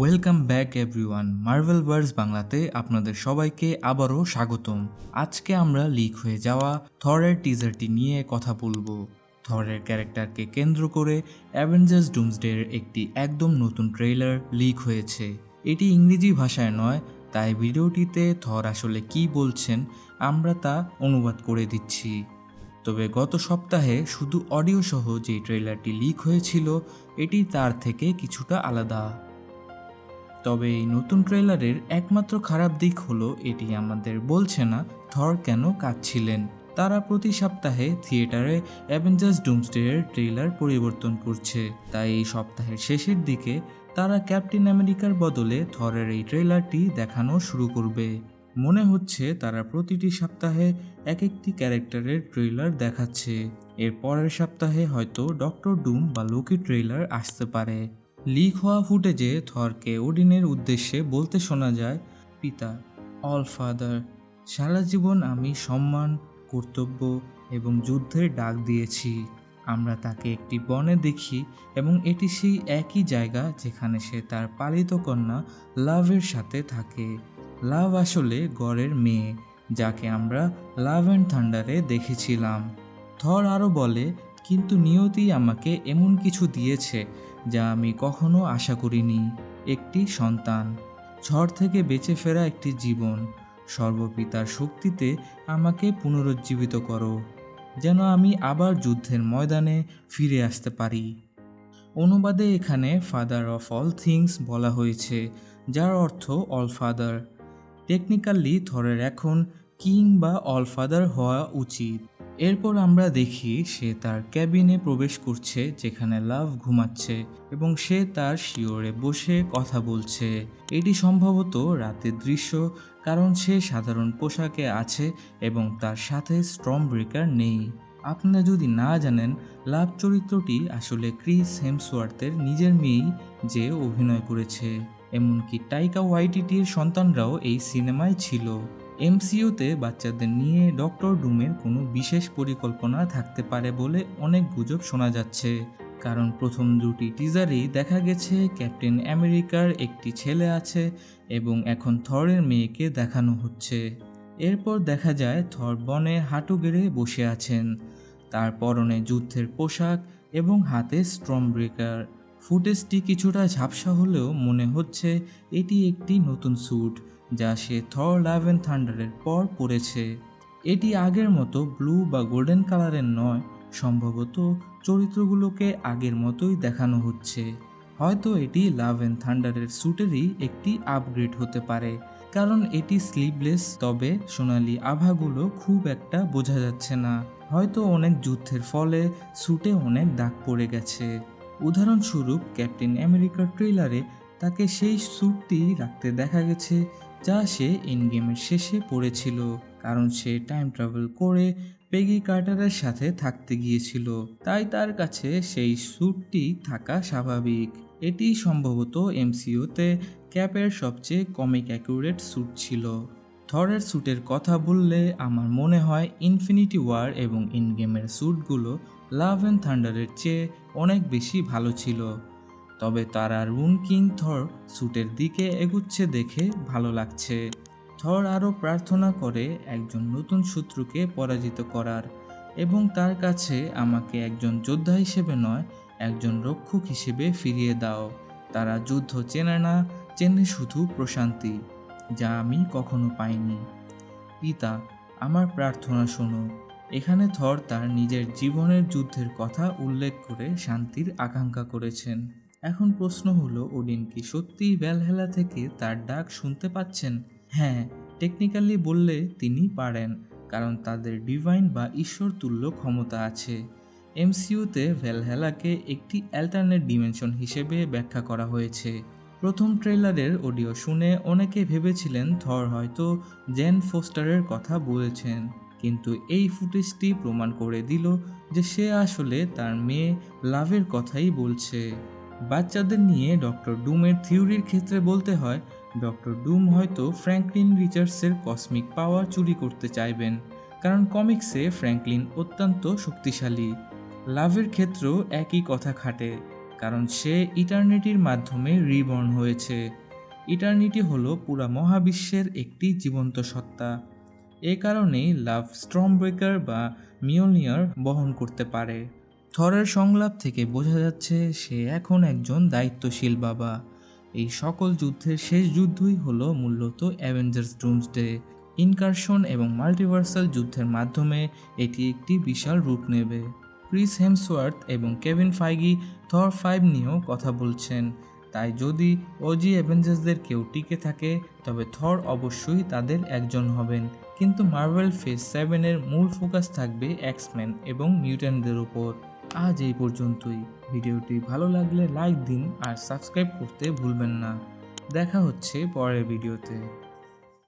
Welcome back everyone Marvel verse বাংলাতে আপনাদের সবাইকে আবারও স্বাগতম। আজকে আমরা লিক হয়ে যাওয়া থরের টিজারটি নিয়ে কথা বলব। থরের ক্যারেক্টারকে কেন্দ্র করে অ্যাভেঞ্জার্স ডুমসডের একটি একদম নতুন ট্রেলার লিক হয়েছে। এটি ইংরেজি ভাষায় নয়, তাই ভিডিওটিতে থর আসলে কি বলছেন আমরা তা অনুবাদ করে দিচ্ছি। তবে গত সপ্তাহে শুধু অডিও সহ যে ট্রেলারটি লিক হয়েছিল, এটি তার থেকে কিছুটা আলাদা। তবে এই নতুন ট্রেলারের একমাত্র খারাপ দিক হলো এটি আমাদের বলছে না থর কেন কাঁদছিলেন। তারা প্রতি সপ্তাহে থিয়েটারে অ্যাভেঞ্জার্স ডুমসডের ট্রেলার পরিবর্তন করছে। তাই এই সপ্তাহের শেষের দিকে তারা ক্যাপ্টেন আমেরিকার বদলে থরের এই ট্রেলারটি দেখানো শুরু করবে। মনে হচ্ছে তারা প্রতিটি সপ্তাহে এক একটি ক্যারেক্টারের ট্রেলার দেখাচ্ছে। এর পরের সপ্তাহে হয়তো ডক্টর ডুম বা লোকি ট্রেলার আসতে পারে। লিক হওয়া ফুটেজে থরকে ওডিনের উদ্দেশ্যে বলতে শোনা যায়, পিতা, অল ফাদার, সারা জীবন আমি সম্মান, কর্তব্য এবং যুদ্ধের ডাক দিয়েছি। আমরা তাকে একটি বনে দেখি এবং এটি সেই একই জায়গা যেখানে সে তার পালিত কন্যা লাভের সাথে থাকে। লাভ আসলে গড়ের মেয়ে, যাকে আমরা লাভ অ্যান্ড থান্ডারে দেখেছিলাম। থর আরও বলে, কিন্তু নিয়তি আমাকে এমন কিছু দিয়েছে যা আমি কখনো আশা করিনি। একটি সন্তান। ঝড় থেকে বেঁচে ফেরা একটি জীবন। সর্বপিতার শক্তিতে আমাকে পুনরুজ্জীবিত করো, যেন আমি আবার যুদ্ধের ময়দানে ফিরে আসতে পারি। অনুবাদে এখানে ফাদার অফ অল থিংস বলা হয়েছে, যার অর্থ অল ফাদার টেকনিক্যালি থরের এখন কিং বা অল ফাদার হওয়া উচিত। এরপর আমরা দেখি সে তার ক্যাবিনে প্রবেশ করছে, যেখানে লাভ ঘুমাচ্ছে এবং সে তার শিওরে বসে কথা বলছে। এটি সম্ভবত রাতের দৃশ্য, কারণ সে সাধারণ পোশাকে আছে এবং তার সাথে স্ট্রম ব্রেকার নেই। আপনারা যদি না জানেন, লাভ চরিত্রটি আসলে ক্রিস হেমসওয়ার্থের নিজের মেয়েই যে অভিনয় করেছে। এমনকি টাইকা ওয়াইটিটির সন্তানরাও এই সিনেমায় ছিল। এমসিইউতে বাচ্চাদের নিয়ে ডক্টর ডুমের কোনো বিশেষ পরিকল্পনা থাকতে পারে বলে অনেক গুজব শোনা যাচ্ছে। কারণ প্রথম দুটি টিজারেই দেখা গেছে ক্যাপ্টেন আমেরিকার একটি ছেলে আছে এবং এখন থরের মেয়েকে দেখানো হচ্ছে। এরপর দেখা যায় থর বনে হাঁটু গেড়ে বসে আছেন। তার পরনে যুদ্ধের পোশাক এবং হাতে স্ট্রম ব্রেকার। ফুটেজটি কিছুটা ঝাপসা হলেও মনে হচ্ছে এটি একটি নতুন স্যুট। যা সে থর লাভ অ্যান্ড থান্ডারের পর পড়েছে। এটি আগের মতো ব্লু বা গোল্ডেন কালারের নয়, সম্ভবত চরিত্রগুলোকে আগের মতোই দেখানো হচ্ছে। হয়তো এটি লাভ অ্যান্ড থান্ডারের স্যুটেরই একটি আপগ্রেড হতে পারে, কারণ এটি স্লিভলেস, তবে সোনালি আভাগুলো খুব একটা বোঝা যাচ্ছে না। হয়তো অনেক যুদ্ধের ফলে স্যুটে অনেক দাগ পড়ে গেছে। উদাহরণস্বরূপ ক্যাপ্টেন আমেরিকার ট্রেলারে তাকে সেই স্যুটটি রাখতে দেখা গেছে যা সে ইনগেমের শেষে পড়েছিল, কারণ সে টাইম ট্রাভেল করে পেগি কার্টারের সাথে থাকতে গিয়েছিল। তাই তার কাছে সেই স্যুটটি থাকা স্বাভাবিক। এটি সম্ভবত এমসিওতে ক্যাপের সবচেয়ে কমিক অ্যাকুরেট স্যুট ছিল। থরের স্যুটের কথা বললে আমার মনে হয় ইনফিনিটি ওয়ার এবং ইনগেমের স্যুটগুলো লাভ অ্যান্ড থান্ডারের চেয়ে অনেক বেশি ভালো ছিল। তবে তারা রুন কিং থর স্যুটের দিকে এগুচ্ছে দেখে ভালো লাগছে। থর আরও প্রার্থনা করে একজন নতুন শত্রুকে পরাজিত করার এবং তার কাছে আমাকে একজন যোদ্ধা হিসেবে নয়, একজন রক্ষক হিসেবে ফিরিয়ে দাও। তারা যুদ্ধ চেনে না, চেনে শুধু প্রশান্তি, যা আমি কখনো পাইনি। পিতা, আমার প্রার্থনা শোনো। এখানে থর তার নিজের জীবনের যুদ্ধের কথা উল্লেখ করে শান্তির আকাঙ্ক্ষা করেছেন। এখন প্রশ্ন হলো, ওডিন কি সত্যিই ভ্যালহেলা থেকে তার ডাক শুনতে পাচ্ছেন? হ্যাঁ টেকনিক্যালি বললে তিনি পারেন, কারণ তাদের ডিভাইন বা ঈশ্বর তুল্য ক্ষমতা আছে। এমসিইউতে ভ্যালহেলাকে একটি অ্যাল্টারনেট ডিমেনশন হিসেবে ব্যাখ্যা করা হয়েছে। প্রথম ট্রেলারের অডিও শুনে অনেকে ভেবেছিলেন থর হয়তো জেন ফোস্টারের কথা বলেছেন, কিন্তু এই ফুটেজটি প্রমাণ করে দিল যে সে আসলে তার মেয়ে লাভের কথাই বলছে। বাচ্চাদের নিয়ে ডক্টর ডুমের থিওরির ক্ষেত্রে বলতে হয়, ডক্টর ডুম হয়তো ফ্র্যাঙ্কলিন রিচার্ডসের কসমিক পাওয়ার চুরি করতে চাইবেন, কারণ কমিক্সে ফ্র্যাঙ্কলিন অত্যন্ত শক্তিশালী। লাভের ক্ষেত্রেও একই কথা খাটে, কারণ সে ইটার্নিটির মাধ্যমে রিবর্ন হয়েছে। ইটার্নিটি হলো পুরা মহাবিশ্বের একটি জীবন্ত সত্তা। এ কারণেই লাভ স্ট্রমব্রেকার বা মিওনিয়ার বহন করতে পারে। থরের সংলাপ থেকে বোঝা যাচ্ছে সে এখন একজন দায়িত্বশীল বাবা। এই সকল যুদ্ধের শেষ যুদ্ধই হলো মূলত অ্যাভেঞ্জার্স ডুমস ডে ইনকারশন এবং মাল্টিভার্সাল যুদ্ধের মাধ্যমে এটি একটি বিশাল রূপ নেবে। ক্রিস হেমসওয়ার্থ এবং কেভিন ফাইগি থর ফাইভ নিয়েও কথা বলছেন। তাই যদি ওজি অ্যাভেঞ্জার্সদের কেউ টিকে থাকে, তবে থর অবশ্যই তাদের একজন হবেন। কিন্তু মার্ভেল ফেজ সেভেনের মূল ফোকাস থাকবে এক্সম্যান এবং মিউট্যান্টদের উপর। আজ এই পর্যন্তই। ভিডিওটি ভালো লাগলে লাইক দিন আর সাবস্ক্রাইব করতে ভুলবেন না। দেখা হচ্ছে পরের ভিডিওতে।